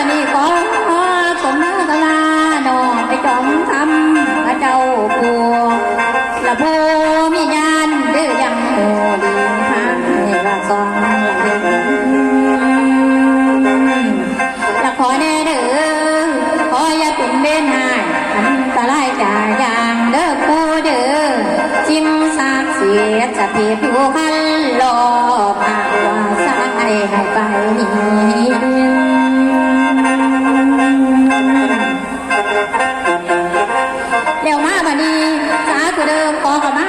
บันนี้ขอสมกลาดอกไปจอมทำพระเจ้าปัวละโพมีญาณเด้อยังโหดีหาให้ละสองละขอแน่เด้อขออย่าเป็นเบนหายอันตรายจากยางเด้อปูเด้อจิ้มสากเสียจะเพียผิวหันรอภาคว่าสายให้ไปนี้ ขอขมา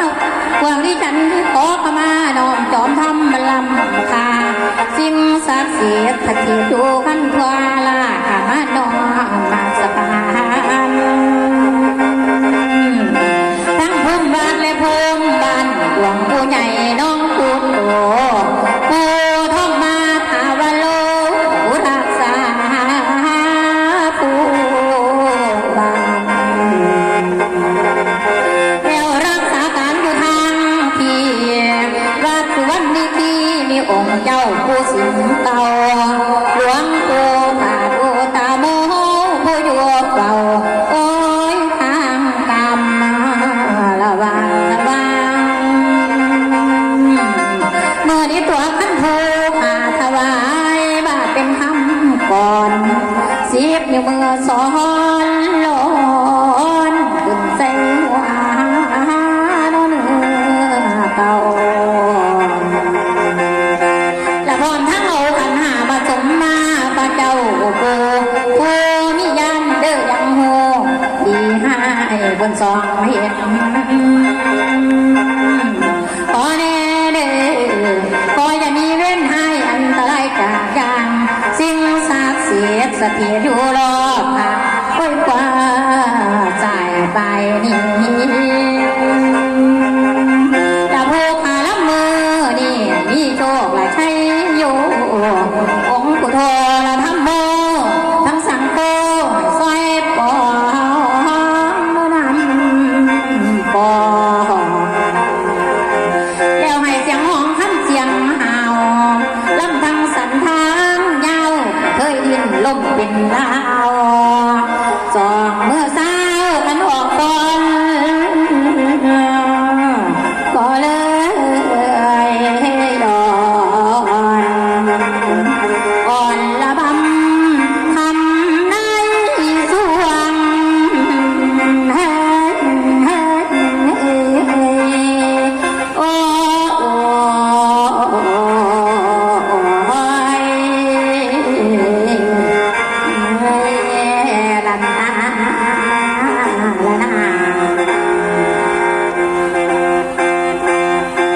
พวงที่ฉันขอขมาน้อมจอมทำมันลำคาสิ่งศักดิ์สิทธิ์สถิตอยู่ขันทวาลาขามาน้อมมาสปานทั้งพุ่มบ้านและภูมิบ้านหลวงผู้ใหญ่น้องผู้โต องค์เจ้าผู้สิงเก่าหลวงปู่ตาดูตาโมผู้อยู่เฝ้าโอ้ยทางกรรมระวังระวังเมื่อนี้ตัวขันโทมาถวายบาเป็นคำก่อนเสิบนิ้วมือสอน บนสองเห็นขอแน่เด้อขออย่ามีเว้นให้อันตรายจากยางสิ่งสาบเสียสถิตอยู่รอบค่ะค่อยกว่าใจไปนี้ดาโพคาลับมือนี่มีโชคและชั เคยดินลมเป็นลาว